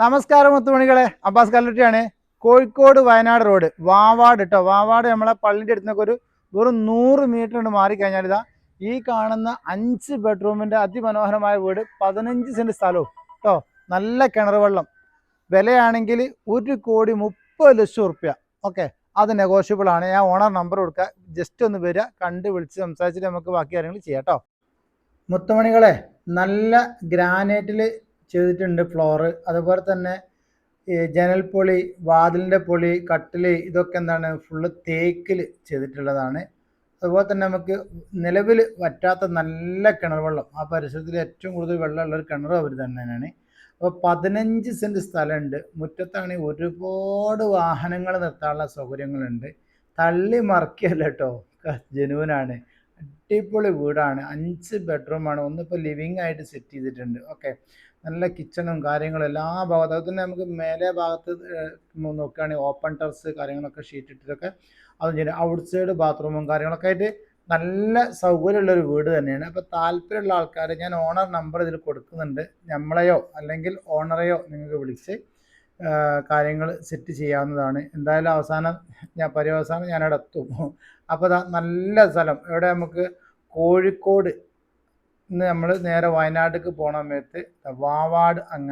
നമസ്കാരം മുത്തുമണികളെ. അബ്ബാസ് കല്ലൂട്ടിയാണ്. കോഴിക്കോട് വയനാട് റോഡ്. വാവാട് കേട്ടോ വാവാട് നമ്മളെ പള്ളിന്റെ അടുത്തുനിന്നൊക്കെ ഒരു വെറും നൂറ് മീറ്റർ കൊണ്ട് മാറിക്കഴിഞ്ഞാൽ ഇതാ ഈ കാണുന്ന അഞ്ച് ബെഡ്റൂമിന്റെ അതിമനോഹരമായ വീട് പതിനഞ്ച് സെന്റ് സ്ഥലവും കേട്ടോ നല്ല കിണർ വെള്ളം. വിലയാണെങ്കിൽ ഒരു കോടി മുപ്പത് ലക്ഷം റുപ്യ ഓക്കെ. അത് നെഗോഷ്യബിൾ ആണ്. ഞാൻ ഓണർ നമ്പർ കൊടുക്കുക ജസ്റ്റ് ഒന്ന് വരിക കണ്ട് വിളിച്ച് സംസാരിച്ചിട്ട് നമുക്ക് ബാക്കി കാര്യങ്ങൾ ചെയ്യാം കേട്ടോ മുത്തുമണികളെ നല്ല ഗ്രാനൈറ്റിൽ ചെയ്തിട്ടുണ്ട് ഫ്ലോറ് അതുപോലെ തന്നെ ഈ പൊളി വാതിലിന്റെ പൊളി കട്ടിൽ ഇതൊക്കെ എന്താണ് ഫുള്ള് തേക്കിൽ ചെയ്തിട്ടുള്ളതാണ്. അതുപോലെ തന്നെ നമുക്ക് നിലവിൽ വറ്റാത്ത നല്ല കിണർ വെള്ളം. ആ പരിസരത്തിൽ ഏറ്റവും കൂടുതൽ വെള്ളമുള്ള ഒരു കിണർ അവർ തന്നെയാണ്. അപ്പോൾ പതിനഞ്ച് സെന്റ് സ്ഥലമുണ്ട്. മുറ്റത്താണെങ്കിൽ ഒരുപാട് വാഹനങ്ങൾ നിർത്താനുള്ള സൗകര്യങ്ങളുണ്ട്. തള്ളി മറിക്കല്ല കേട്ടോ. ജനുവനാണ്. അടിപൊളി വീടാണ്. അഞ്ച് ബെഡ്റൂമാണ് ഒന്നിപ്പോൾ ലിവിങ് ആയിട്ട് സെറ്റ് ചെയ്തിട്ടുണ്ട്. ഓക്കെ നല്ല കിച്ചണും കാര്യങ്ങളും എല്ലാ ഭാഗത്തും. അതുപോലെ തന്നെ നമുക്ക് മേലെ ഭാഗത്ത് നോക്കുകയാണെങ്കിൽ ഓപ്പൺ ടെറസ് കാര്യങ്ങളൊക്കെ ഷീറ്റ് ഇട്ടിട്ടൊക്കെ അതും ചെയ്യും. ഔട്ട് സൈഡ് ബാത്റൂമും കാര്യങ്ങളൊക്കെ ആയിട്ട് നല്ല സൗകര്യമുള്ള ഒരു വീട് തന്നെയാണ്. അപ്പോൾ താല്പര്യമുള്ള ആൾക്കാർ ഞാൻ ഓണർ നമ്പർ ഇതിൽ കൊടുക്കുന്നുണ്ട്. നമ്മളെയോ അല്ലെങ്കിൽ ഓണറെയോ നിങ്ങൾക്ക് വിളിച്ച് കാര്യങ്ങൾ സെറ്റ് ചെയ്യാവുന്നതാണ്. എന്തായാലും അവസാനം ഞാൻ പര്യവസാനം ഞാനവിടെ എത്തും. അപ്പോൾ നല്ല സ്ഥലം. ഇവിടെ നമുക്ക് കോഴിക്കോട് ഇന്ന് നമ്മൾ നേരെ വയനാട്ടിലേക്ക് പോണ സമയത്ത് വാവാട് അങ്ങ